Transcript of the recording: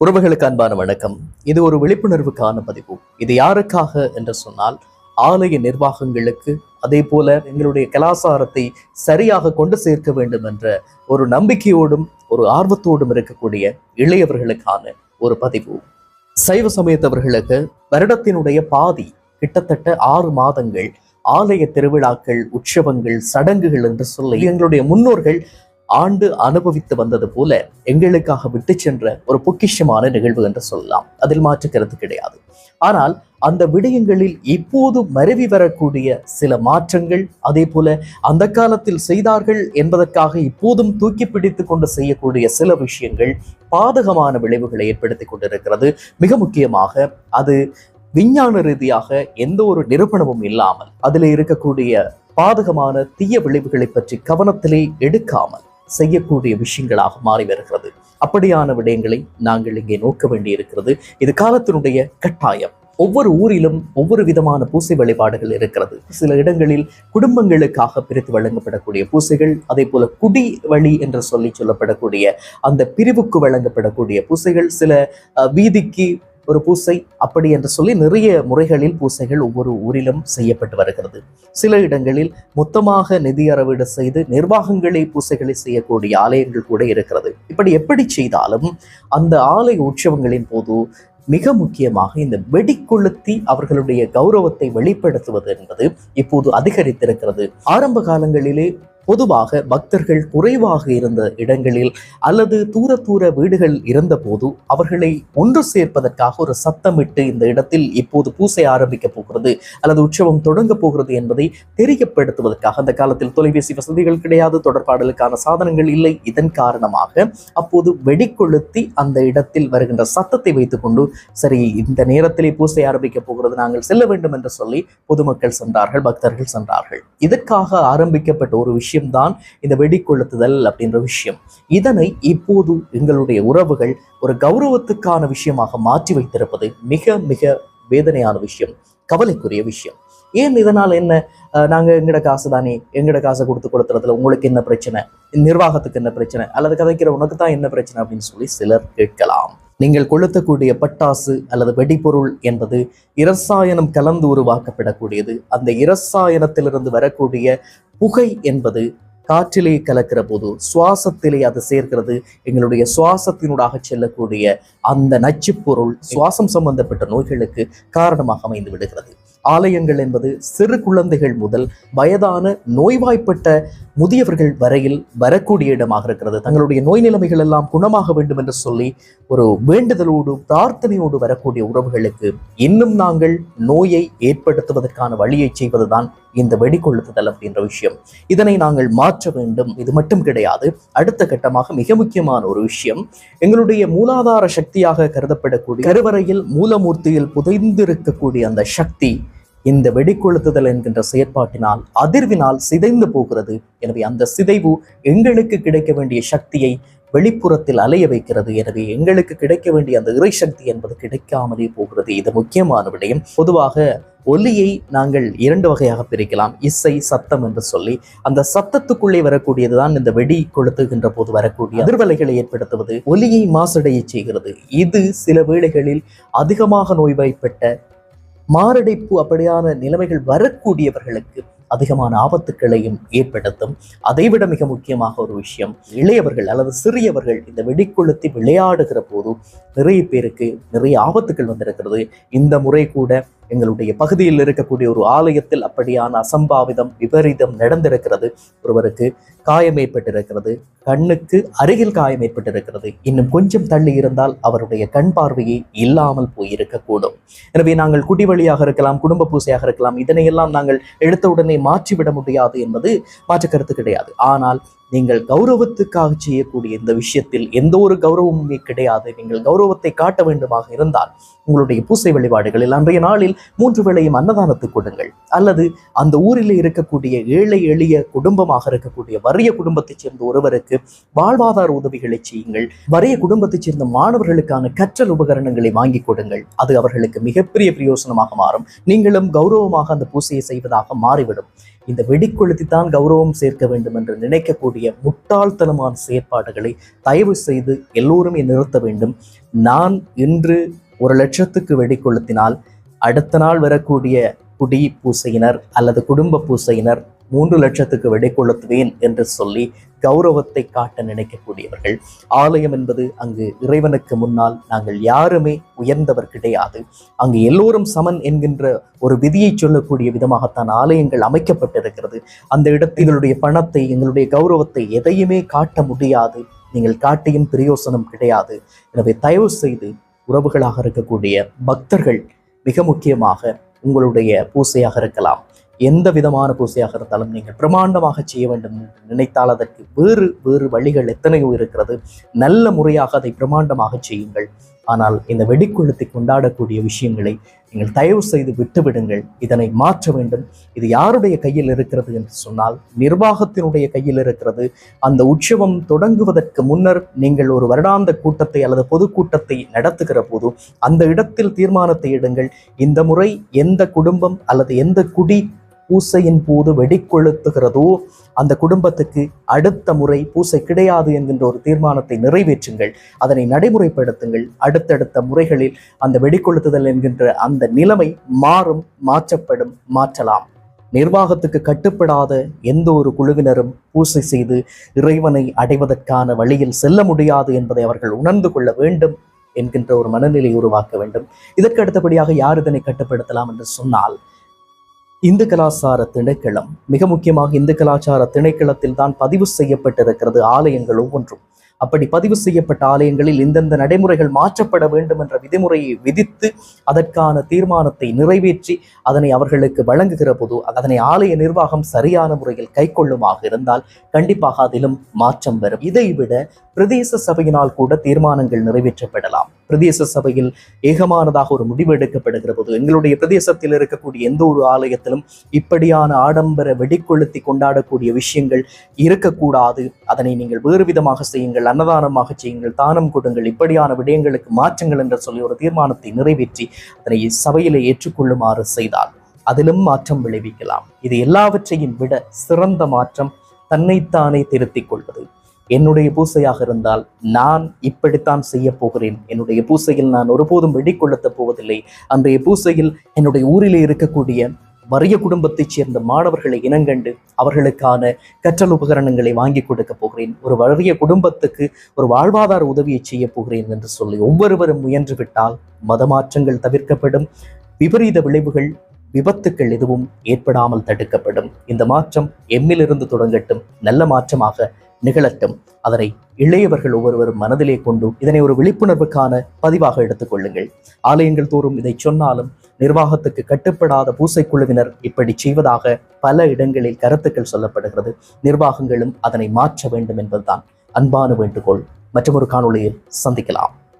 உறவுகளுக்கு அன்பான வணக்கம். இது ஒரு விழிப்புணர்வுக்கான பதிவு. இது யாருக்காக என்று சொன்னால் ஆலய நிர்வாகங்களுக்கு அதே போல எங்களுடைய கலாசாரத்தை சரியாக கொண்டு சேர்க்க வேண்டும் என்ற ஒரு நம்பிக்கையோடும் ஒரு ஆர்வத்தோடும் இருக்கக்கூடிய இளையவர்களுக்கான ஒரு பதிவு. சைவ சமயத்தவர்களுக்கு வருடத்தினுடைய பாதி கிட்டத்தட்ட ஆறு மாதங்கள் ஆலய திருவிழாக்கள் உற்சவங்கள் சடங்குகள் என்று சொல்லி எங்களுடைய முன்னோர்கள் ஆண்டு அனுபவித்து வந்தது போல எங்களுக்காக விட்டு சென்ற ஒரு பொக்கிஷமான நிகழ்வு என்று சொல்லலாம். அதில் மாற்று கருத்து கிடையாது. ஆனால் அந்த விடயங்களில் இப்போது மருவி வரக்கூடிய சில மாற்றங்கள் அதே போல அந்த காலத்தில் செய்தார்கள் என்பதற்காக இப்போதும் தூக்கி பிடித்து கொண்டு செய்யக்கூடிய சில விஷயங்கள் பாதகமான விளைவுகளை ஏற்படுத்தி கொண்டிருக்கிறது. மிக முக்கியமாக அது விஞ்ஞான ரீதியாக எந்த ஒரு நிரூபணமும் இல்லாமல் அதில் இருக்கக்கூடிய பாதகமான தீய விளைவுகளை பற்றி கவனத்திலே எடுக்காமல் செய்யக்கூடிய விஷயங்களாக மாறி வருகிறது. அப்படியான விடயங்களை நாங்கள் இங்கே நோக்க வேண்டியிருக்கிறது. இது காலத்தினுடைய கட்டாயம். ஒவ்வொரு ஊரிலும் ஒவ்வொரு விதமான பூசை வழிபாடுகள் இருக்கிறது. சில இடங்களில் குடும்பங்களுக்காக பிரித்து வழங்கப்படக்கூடிய பூசைகள் அதே போல குடி வழி என்று சொல்லி சொல்லப்படக்கூடிய அந்த பிரிவுக்கு வழங்கப்படக்கூடிய பூசைகள் சில வீதிக்கு ஒரு பூசை அப்படி என்று சொல்லி நிறைய முறைகளில் பூசைகள் ஒவ்வொரு ஊரிலும் செய்யப்பட்டு வருகிறது. சில இடங்களில் மொத்தமாக நிதி அறவீடு செய்து நிர்வாகங்களை பூசைகளை செய்யக்கூடிய ஆலயங்கள் கூட இருக்கிறது. இப்படி எப்படி செய்தாலும் அந்த ஆலய உற்சவங்களின் போது மிக முக்கியமாக இந்த வெடிக்கொளுத்தி அவர்களுடைய கௌரவத்தை வெளிப்படுத்துவது என்பது இப்போது அதிகரித்திருக்கிறது. ஆரம்ப காலங்களிலே பொதுவாக பக்தர்கள் குறைவாக இருந்த இடங்களில் அல்லது தூர தூர வீடுகள் இருந்தபோது அவர்களை ஒன்று சேர்ப்பதற்காக ஒரு சத்தமிட்டு இந்த இடத்தில் இப்போது பூசை ஆரம்பிக்க போகிறது அல்லது உற்சவம் தொடங்க போகிறது என்பதை தெரியப்படுத்துவதற்காக அந்த காலத்தில் தொலைபேசி வசதிகள் கிடையாது தொடர்பாடலுக்கான சாதனங்கள் இல்லை. இதன் காரணமாக அப்போது வெடிக்கொளுத்தி அந்த இடத்தில் வருகின்ற சத்தத்தை வைத்துக்கொண்டு சரி இந்த நேரத்திலே பூசை ஆரம்பிக்க போகிறது நாங்கள் செல்ல வேண்டும் என்று சொல்லி பொதுமக்கள் சென்றார்கள் பக்தர்கள் சென்றார்கள். இதற்காக ஆரம்பிக்கப்பட்ட ஒரு விஷயம் விஷயம்தான் இந்த வெடிக்கொளுத்துதல் அப்படின்ற விஷயம். இதனை இப்போது எங்களுடைய உறவுகள் ஒரு கௌரவத்துக்கான விஷயமாக மாற்றி வைத்திருப்பது மிக மிக வேதனையான விஷயம் கவலைக்குரிய விஷயம். ஏன் இதனால் என்ன? நாங்கள் நாங்க எங்கட காசு தானே? எங்கட காசை கொடுத்து கொடுத்துறதுல உங்களுக்கு என்ன பிரச்சனை? நிர்வாகத்துக்கு என்ன பிரச்சனை? அல்லது கதைக்கிற உனக்கு தான் என்ன பிரச்சனை? அப்படின்னு சொல்லி சிலர் கேட்கலாம். நீங்கள் கொளுத்தக்கூடிய பட்டாசு அல்லது வெடிபொருள் என்பது இரசாயனம் கலந்து உருவாக்கப்படக்கூடியது. அந்த இரசாயனத்திலிருந்து வரக்கூடிய புகை என்பது காற்றிலே கலக்கிற போது சுவாசத்திலே அது சேர்க்கிறது. எங்களுடைய சுவாசத்தினூடாக செல்லக்கூடிய அந்த நச்சுப்பொருள் சுவாசம் சம்பந்தப்பட்ட நோய்களுக்கு காரணமாக அமைந்து விடுகிறது. ஆலயங்கள் என்பது சிறு குழந்தைகள் முதல் வயதான நோய்வாய்ப்பட்ட முதியவர்கள் வரையில் வரக்கூடிய இடமாக இருக்கிறது. தங்களுடைய நோய் நிலைமைகள் எல்லாம் குணமாக வேண்டும் என்று சொல்லி ஒரு வேண்டுதலோடு பிரார்த்தனையோடு வரக்கூடிய உறவுகளுக்கு இன்னும் நாங்கள் நோயை ஏற்படுத்துவதற்கான வழியை செய்வதுதான் இந்த வெடிக்கொளுத்துதல் அப்படின்ற விஷயம். இதனை நாங்கள் மாற்ற வேண்டும். இது மட்டும் கிடையாது. அடுத்த கட்டமாக மிக முக்கியமான ஒரு விஷயம். எங்களுடைய மூலாதார சக்தியாக கருதப்படக்கூடிய கருவறையில் மூலமூர்த்தியில் புதைந்திருக்கக்கூடிய அந்த சக்தி இந்த வெடிக்கொளுத்துதல் என்கின்ற செயற்பாட்டினால் அதிர்வினால் சிதைந்து போகிறது. எனவே அந்த சிதைவு எங்களுக்கு கிடைக்க வேண்டிய சக்தியை வெளிப்புறத்தில் அலைய வைக்கிறது. எனவே எங்களுக்கு கிடைக்க வேண்டிய அந்த இறை சக்தி என்பது கிடைக்காமலே போகிறது. இது முக்கியமான விடயம். பொதுவாக ஒலியை நாங்கள் இரண்டு வகையாக பிரிக்கலாம். இசை சத்தம் என்று சொல்லி அந்த சத்தத்துக்குள்ளே வரக்கூடியதுதான் இந்த வெடி கொளுத்துகின்ற போது வரக்கூடிய அதிர்வலைகளை ஏற்படுத்துவது. ஒலியை மாசடைய செய்கிறது. இது சில வேளைகளில் அதிகமாக நோய்வாய்ப்பட்ட மாரடைப்பு அப்படியான நிலைமைகள் வரக்கூடியவர்களுக்கு அதிகமான ஆபத்துக்களையும் ஏற்படுத்தும். அதைவிட மிக முக்கியமாக ஒரு விஷயம் இளையவர்கள் அல்லது சிறியவர்கள் இந்த வெடிக்கொளுத்தி விளையாடுகிற போது நிறைய பேருக்கு நிறைய ஆபத்துக்கள் வந்திருக்கிறது. இந்த முறை கூட எங்களுடைய பகுதியில் இருக்கக்கூடிய ஒரு ஆலயத்தில் அப்படியான அசம்பாவிதம் விபரீதம் நடந்திருக்கிறது. ஒருவருக்கு காயம் ஏற்பட்டிருக்கிறது கண்ணுக்கு அருகில் காயம் ஏற்பட்டிருக்கிறது. இன்னும் கொஞ்சம் தள்ளி இருந்தால் அவருடைய கண் பார்வையே இல்லாமல் போயிருக்கக்கூடும். எனவே நாங்கள் குடி வழியாக இருக்கலாம் குடும்ப பூசையாக இருக்கலாம் இதனையெல்லாம் நாங்கள் எடுத்தவுடனே மாற்றிவிட முடியாது என்பது மாற்று கருத்து கிடையாது. ஆனால் நீங்கள் கௌரவத்துக்காக செய்யக்கூடிய இந்த விஷயத்தில் எந்த ஒரு கௌரவமுமே கிடையாது. நீங்கள் கௌரவத்தை காட்ட வேண்டுமாக இருந்தால் உங்களுடைய பூசை வழிபாடுகளில் அன்றைய நாளில் மூன்று வேளையும் அன்னதானத்தை கொடுங்கள். அல்லது அந்த ஊரில் இருக்கக்கூடிய ஏழை எளிய குடும்பமாக இருக்கக்கூடிய வறிய குடும்பத்தைச் சேர்ந்த ஒருவருக்கு வாழ்வாதார உதவிகளை செய்யுங்கள். வறிய குடும்பத்தைச் சேர்ந்த மாணவர்களுக்கான கற்றல் உபகரணங்களை வாங்கி கொடுங்கள். அது அவர்களுக்கு மிகப்பெரிய பிரயோசனமாக மாறும். நீங்களும் கௌரவமாக அந்த பூசையை செய்வதாக மாறிவிடும். இந்த வெடிக்கொளுத்தி தான் கௌரவம் சேர்க்க வேண்டும் என்று நினைக்கக்கூடிய முட்டாள்தனமான செயற்பாடுகளை தயவு செய்து எல்லோருமே நிறுத்த வேண்டும். நான் இன்று ஒரு லட்சத்துக்கு வெடிக்கொளுத்தினால் அடுத்த நாள் வரக்கூடிய குடி பூசையினர் அல்லது குடும்ப பூசையினர் மூன்று லட்சத்துக்கு வெடிக்கொளுத்துவேன் என்று சொல்லி கௌரவத்தை காட்ட நினைக்கக்கூடியவர்கள். ஆலயம் என்பது அங்கு இறைவனுக்கு முன்னால் நாங்கள் யாருமே உயர்ந்தவர் கிடையாது அங்கு எல்லோரும் சமன் என்கின்ற ஒரு விதியை சொல்லக்கூடிய விதமாகத்தான் ஆலயங்கள் அமைக்கப்பட்டிருக்கிறது. அந்த இடத்தில் எங்களுடைய பணத்தை எங்களுடைய கௌரவத்தை எதையுமே காட்ட முடியாது. நீங்கள் காட்டியும் பிரயோசனம் கிடையாது. எனவே தயவு செய்து உறவுகளாக இருக்கக்கூடிய பக்தர்கள் மிக முக்கியமாக உங்களுடைய பூசையாக இருக்கலாம். எந்த விதமான பூசையாக இருந்தாலும் நீங்கள் பிரமாண்டமாக செய்ய வேண்டும் என்று நினைத்தால் அதற்கு வேறு வேறு வழிகள் எத்தனையோ இருக்கிறது. நல்ல முறையாக அதை பிரமாண்டமாக செய்யுங்கள். ஆனால் இந்த வெடிக்குழுத்தை கொண்டாடக்கூடிய விஷயங்களை நீங்கள் தயவு செய்து விட்டுவிடுங்கள். இதனை மாற்ற வேண்டும். இது யாருடைய கையில் இருக்கிறது என்று சொன்னால் நிர்வாகத்தினுடைய கையில் இருக்கிறது. அந்த உற்சவம் தொடங்குவதற்கு முன்னர் நீங்கள் ஒரு வருடாந்த கூட்டத்தை அல்லது பொதுக்கூட்டத்தை நடத்துகிற போது அந்த இடத்தில் தீர்மானத்தை எடுங்கள். இந்த முறை எந்த குடும்பம் அல்லது எந்த குடி பூசையின் போது வெடிக்கொளுத்துகிறதோ அந்த குடும்பத்துக்கு அடுத்த முறை பூசை கிடையாது என்கின்ற ஒரு தீர்மானத்தை நிறைவேற்றுங்கள். அதனை நடைமுறைப்படுத்துங்கள். அடுத்தடுத்த முறைகளில் அந்த வெடிக்கொளுத்துதல் என்கின்ற அந்த நிலைமை மாறும் மாற்றப்படும் மாற்றலாம். நிர்வாகத்துக்கு கட்டுப்படாத எந்த ஒரு குழுவினரும் பூசை செய்து இறைவனை அடைவதற்கான வழியில் செல்ல முடியாது என்பதை அவர்கள் உணர்ந்து கொள்ள வேண்டும் என்கின்ற ஒரு மனநிலை உருவாக்க வேண்டும். இதற்கு அடுத்தபடியாக யார் இதனை கட்டுப்படுத்தலாம் என்று சொன்னால் இந்து கலாச்சார திணைக்களம் மிக முக்கியமாக இந்து கலாச்சார திணைக்களத்தில் தான் பதிவு செய்யப்பட்டிருக்கிறது ஆலயங்களும் ஒன்றும். அப்படி பதிவு செய்யப்பட்ட ஆலயங்களில் இந்தந்த நடைமுறைகள் மாற்றப்பட வேண்டும் என்ற விதிமுறையை விதித்து அதற்கான தீர்மானத்தை நிறைவேற்றி அதனை அவர்களுக்கு வழங்குகிற போது அதனை ஆலய நிர்வாகம் சரியான முறையில் கைக்கொள்ளுமாக இருந்தால் கண்டிப்பாக அதிலும் மாற்றம் வரும். இதைவிட பிரதேச சபையினால் கூட தீர்மானங்கள் நிறைவேற்றப்படலாம். பிரதேச சபையில் ஏகமானதாக ஒரு முடிவு எடுக்கப்படுகிற போது எங்களுடைய பிரதேசத்தில் இருக்கக்கூடிய எந்த ஒரு ஆலயத்திலும் இப்படியான ஆடம்பர வெடிக்கொளுத்தி கொண்டாடக்கூடிய விஷயங்கள் இருக்கக்கூடாது. அதனை நீங்கள் வேறு விதமாக செய்யுங்கள் அன்னதானமாக செய்யுங்கள் தானம் கொடுங்கள் இப்படியான விடயங்களுக்கு மாற்றங்கள் என்று சொல்லி ஒரு தீர்மானத்தை நிறைவேற்றி அதனை சபையிலே ஏற்றுக்கொள்ளுமாறு செய்தால் அதிலும் மாற்றம் விளைவிக்கலாம். இது எல்லாவற்றையும் விட சிறந்த மாற்றம் தன்னைத்தானே திருத்திக் கொள்வது. என்னுடைய பூசையாக இருந்தால் நான் இப்படித்தான் செய்ய போகிறேன். என்னுடைய பூசையில் நான் ஒருபோதும் வெடிக்கொள்ளத்தப் போவதில்லை. அன்றைய பூசையில் என்னுடைய ஊரிலே இருக்கக்கூடிய வறிய குடும்பத்தைச் சேர்ந்த மாணவர்களை இனங்கண்டு அவர்களுக்கான கற்றல் உபகரணங்களை வாங்கி கொடுக்க போகிறேன். ஒரு வறிய குடும்பத்துக்கு ஒரு வாழ்வாதார உதவியை செய்ய போகிறேன் என்று சொல்லி ஒவ்வொருவரும் முயன்று விட்டால் மதமாற்றங்கள் தவிர்க்கப்படும். விபரீத விளைவுகள் விபத்துக்கள் எதுவும் ஏற்படாமல் தடுக்கப்படும். இந்த மாற்றம் எம்மிலிருந்து தொடங்கட்டும். நல்ல மாற்றமாக நிகழட்டும். அதனை இளையவர்கள் ஒவ்வொருவரும் மனதிலே கொண்டு இதனை ஒரு விழிப்புணர்வுக்கான பதிவாக எடுத்துக்கொள்ளுங்கள் ஆலயங்கள் தோறும் இதை சொன்னாலும் நிர்வாகத்துக்கு கட்டுப்படாத பூசைக்குழுவினர் இப்படி செய்வதாக பல இடங்களில் கருத்துக்கள் சொல்லப்படுகிறது. நிர்வாகங்களும் அதனை மாற்ற வேண்டும் என்பதுதான். அன்பான வேண்டுகோள். மற்றொரு காணொளியில் சந்திக்கலாம்.